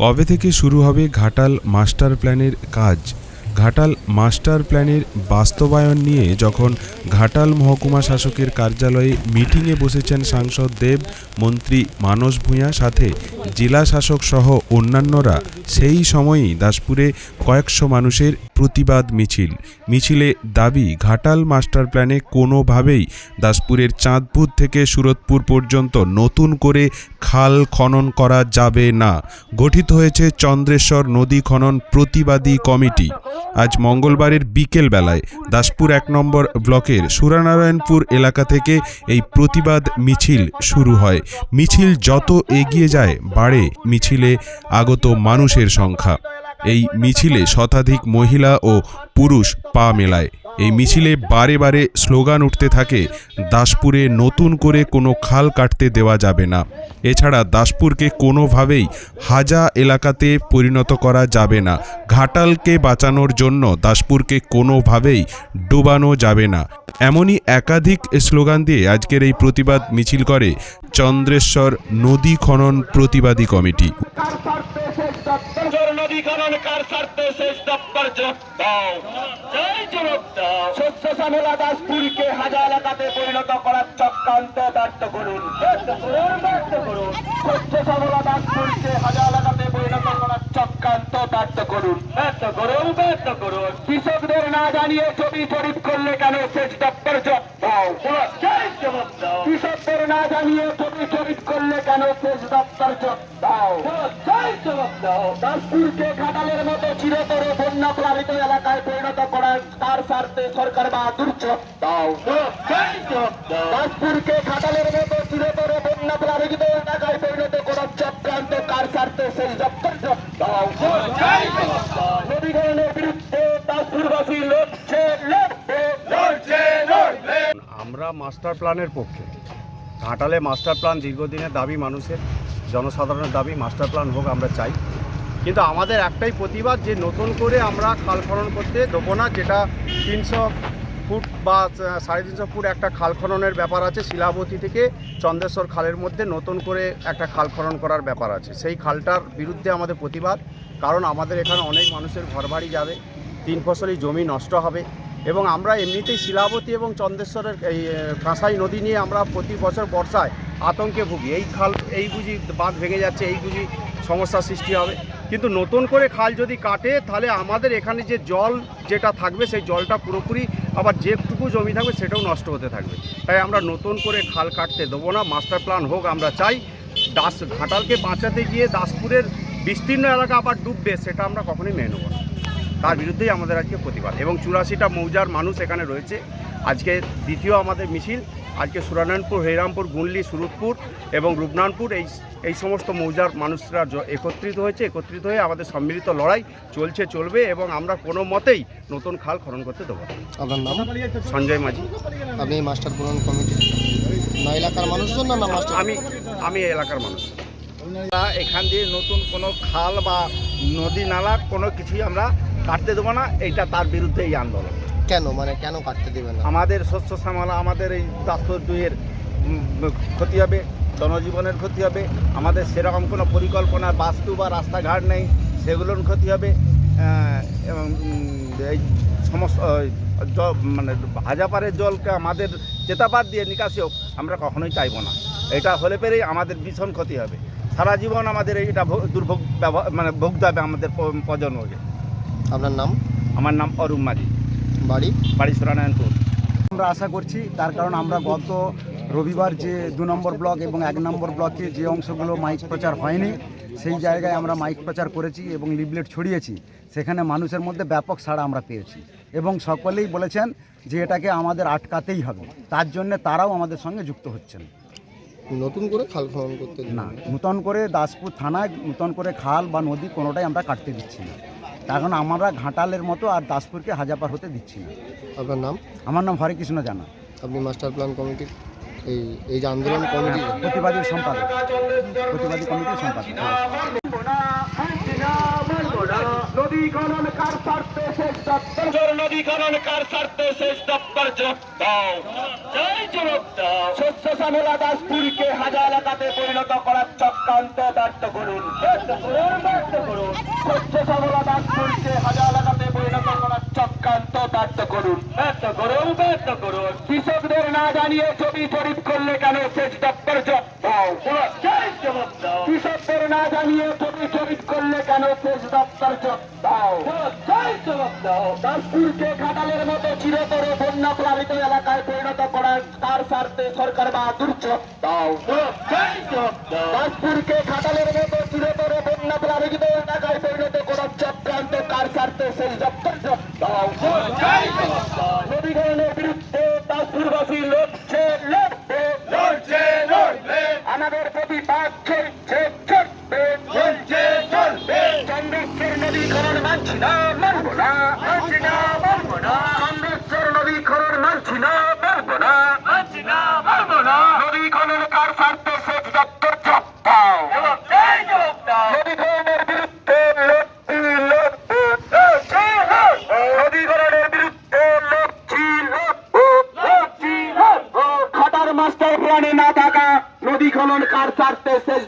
কবে থেকে শুরু হবে ঘাটাল মাস্টার প্ল্যানের কাজ? ঘাটাল মাস্টার প্ল্যানের বাস্তবায়ন নিয়ে যখন ঘাটাল মহকুমা শাসকের কার্যালয়ে মিটিংয়ে বসেছেন সাংসদ দেব, মন্ত্রী মানস ভূঁইয়া, সাথে জেলা শাসক সহ অন্যান্যরা, সেই সময়ই দাসপুরে কয়েকশো মানুষের প্রতিবাদ মিছিল। মিছিলে দাবি, ঘাটাল মাস্টার প্ল্যানে কোনোভাবেই দাসপুরের চাঁদপুর থেকে সুরতপুর পর্যন্ত নতুন করে খাল খনন করা যাবে না। গঠিত হয়েছে চন্দ্রেশ্বর নদী খনন প্রতিবাদী কমিটি। আজ মঙ্গলবারের বিকেল বেলায় দাসপুর এক নম্বর ব্লকের সুরানারায়ণপুর এলাকা থেকে এই প্রতিবাদ মিছিল শুরু হয়। মিছিল যত এগিয়ে যায়, বাড়ে মিছিলে আগত মানুষের সংখ্যা। এই মিছিলে শতাধিক মহিলা ও পুরুষ পা মেলায়। এই মিছিলে বারে বারে স্লোগান উঠতে থাকে, দাসপুরে নতুন করে কোনো খাল কাটতে দেওয়া যাবে না। এছাড়া দাসপুরকে কোনোভাবেই হাজা এলাকাতে পরিণত করা যাবে না। ঘাটালকে বাঁচানোর জন্য দাসপুরকে কোনোভাবেই ডোবানো যাবে না। এমনই একাধিক স্লোগান দিয়ে আজকের এই প্রতিবাদ মিছিল করে চন্দ্রেশ্বর নদী খনন প্রতিবাদী কমিটি। খনন কার স্বার্থে শেষ দপ্তর জবাব দাও। জয় জবাব দাও। শস্য শ্যামলা দাসপুরকে হাজার এলাকাতে পরিণত করার চক্রান্ত ব্যর্থ করুন। ব্যর্থ করুন শস্য শ্যামলা দাসপুরকে হাজার এলাকাতে পরিণত করার চক্রান্ত ব্যর্থ করুন। ব্যর্থ করুন ব্যর্থ করুন। কৃষকদের না জানিয়ে ছবি জরিপ করলে কেন শেষ দপ্তর জবাব দাও? কৃষকদের না জানিয়ে ছবি জরিপ করলে কেন শেষ দপ্তর জবাব দাও? দাসপুরকে ঘাটালের মতো চিরতর বন্যা প্লাবিত এলাকায় পরিণত করার তার স্বার্থে সরকার বাহাদুর দাও। জয় জবাব দাও। দাসপুরকে ঘাটালের মতো চিরতর বন্যা প্লাবিত এলাকায় পরিণত করার চক্রান্ত কার স্বার্থে শেষ দপ্তর জবাব দাও। মাস্টার প্ল্যানের পক্ষে। ঘাটালে মাস্টার প্ল্যান দীর্ঘদিনের দাবি, মানুষের জনসাধারণের দাবি, মাস্টার প্ল্যান হোক, আমরা চাই। কিন্তু আমাদের একটাই প্রতিবাদ যে নতুন করে আমরা খাল খনন করতে দেবো না, যেটা তিনশো ফুট বা সাড়ে তিনশো ফুট একটা খাল খননের ব্যাপার আছে, শিলাবতী থেকে চন্দ্রেশ্বর খালের মধ্যে নতুন করে একটা খাল খনন করার ব্যাপার আছে। সেই খালটার বিরুদ্ধে আমাদের প্রতিবাদ, কারণ আমাদের এখানে অনেক মানুষের ঘরবাড়ি যাবে, তিন ফসলি জমি নষ্ট হবে এবং আমরা এমনিতেই শিলাবতী এবং চন্দ্রেশ্বরের এই কাঁসাই নদী নিয়ে আমরা প্রতি বছর বর্ষায় আতঙ্কে ভুগি। এই খাল, এই বুঝি বাঁধ ভেঙে যাচ্ছে, এই বুঝি সমস্যা সৃষ্টি হবে। কিন্তু নতুন করে খাল যদি কাটে, তাহলে আমাদের এখানে যে জল যেটা থাকবে, সেই জলটা পুরোপুরি আবার যেটুকু জমি থাকবে, সেটাও নষ্ট হতে থাকবে। তাই আমরা নতুন করে খাল কাটতে দেবো না। মাস্টার প্ল্যান হোক, আমরা চাই দাস ঘাটালকে বাঁচাতে গিয়ে দাসপুরের বিস্তীর্ণ এলাকা আবার ডুববে, সেটা আমরা কখনোই মেনে নেব না। তার বিরুদ্ধেই আমাদের আজকে প্রতিবাদ। এবং চুরাশিটা মৌজার মানুষ এখানে রয়েছে। আজকে দ্বিতীয় আমাদের মিছিল। আজকে সুরানারায়ণপুর হরিরামপুর গুনলি সুরতপুর এবং রূপনানপুর এই এই সমস্ত মৌজার মানুষরা একত্রিত হয়েছে। একত্রিত হয়ে আমাদের সম্মিলিত লড়াই চলছে চলবে এবং আমরা কোনো মতেই নতুন খাল খনন করতে দেবো আপনার নাম? সঞ্জয় মাঝি। আপনি মাস্টার পূরণ কমিটি? না এলাকার মানুষজন না মাস্টার? আমি আমি এলাকার মানুষ। এখান দিয়ে নতুন কোনো খাল বা নদী নালা কোনো কিছুই আমরা কাটতে দেবো না এইটা তার বিরুদ্ধে এই আন্দোলন। কেন? মানে কেন কাটতে দেবেন না? আমাদের শস্য শ্যামলা আমাদের এই দাস্তর দুইয়ের ক্ষতি হবে জনজীবনের ক্ষতি হবে আমাদের সেরকম কোনো পরিকল্পনা বাস্তু বা রাস্তাঘাট নেই সেগুলোর ক্ষতি হবে এবং এই সমস্ত মানে হাজাপাড়ের জলকে আমাদের চেতাপাত দিয়ে নিকাশি হোক আমরা কখনোই চাইব না। এটা হলে পেরেই আমাদের ভীষণ ক্ষতি হবে। সারা জীবন আমাদের এটা দুর্ভোগ ব্যবহার মানে ভুগতে হবে আমাদের প্রজন্মকে। আপনার নাম? আমার নাম অরুণ মাঝি। বাড়ি? বাড়ি সুরানারায়ণপুর। আমরা আশা করছি তার কারণ আমরা গত রবিবার যে দু নম্বর ব্লক এবং এক নম্বর ব্লকে যে অংশগুলো মাইক প্রচার হয়নি সেই জায়গায় আমরা মাইক প্রচার করেছি এবং লিফলেট ছড়িয়েছি। সেখানে মানুষের মধ্যে ব্যাপক সাড়া আমরা পেয়েছি এবং সকলেই বলেছেন যে এটাকে আমাদের আটকাতেই হবে। তার জন্য তারাও আমাদের সঙ্গে যুক্ত হচ্ছেন। নতুন করে খাল খনন করতে না নূতন করে দাসপুর থানায় নূতন করে খাল বা নদী কোনোটাই আমরা কাটতে দিচ্ছি না। কারণ আমরা ঘাটালের মতো আর দাসপুরকে হাজাপার হতে দিচ্ছি না। আপনার নাম? আমার নাম হরেকৃষ্ণ জানা। আপনি মাস্টার প্ল্যান কমিটি এই এই যে আন্দোলন কমিটি? প্রতিবাদী সম্পাদক। প্রতিবাদী কমিটির সম্পাদক নদী নদী কার স্বার্থে শেষ দপ্তর নদী কার স্বার্থে শেষ দপ্তর জবাব দাও জয় জবাব দাও শস্য শ্যামলা দাসপুরকে হাজার এলাকাতে পরিণত করার চক্রান্ত ব্যর্থ করুন ব্যর্থ করুন ব্যর্থ করুন শ্যামলা দাসপুরকে হাজার এলাকাতে পরিণত করার চক্রান্ত, ব্যর্থ করুন। ব্যর্থ করুন ব্যর্থ করুন। কৃষকদের না জানিয়ে ছবি জরিপ করলে কেন সেচ দপ্তর কৃষকদের না জানিয়ে করলে কেন দপ্তর দাসপুরকে ঘাটালের মতো চিরতর বন্যা প্লাবিত এলাকায় পরিণত করার তার স্বার্থে সরকার বাহাদুর দাও দাসপুরকে ঘাটালের মতো চিরতর বন্যা প্লাবিত এলাকায় পরিণত করার চক্রান্ত কার স্বার্থে জবাব দাও নবীকরণের বিরুদ্ধে দাসপুরবাসী লড়ছে লড়বে। লড়ছে লড়বে। আমাদের প্রতিবাদ চলছে চলবে। চলছে চলবে। চন্দ্রেশ্বর নদীকরণ মানছি না মানব না মানছি না মানব না। চন্দ্রেশ্বর নদীকরণ মানছি না মানব না। মানছি না। কার স্বার্থে শেষ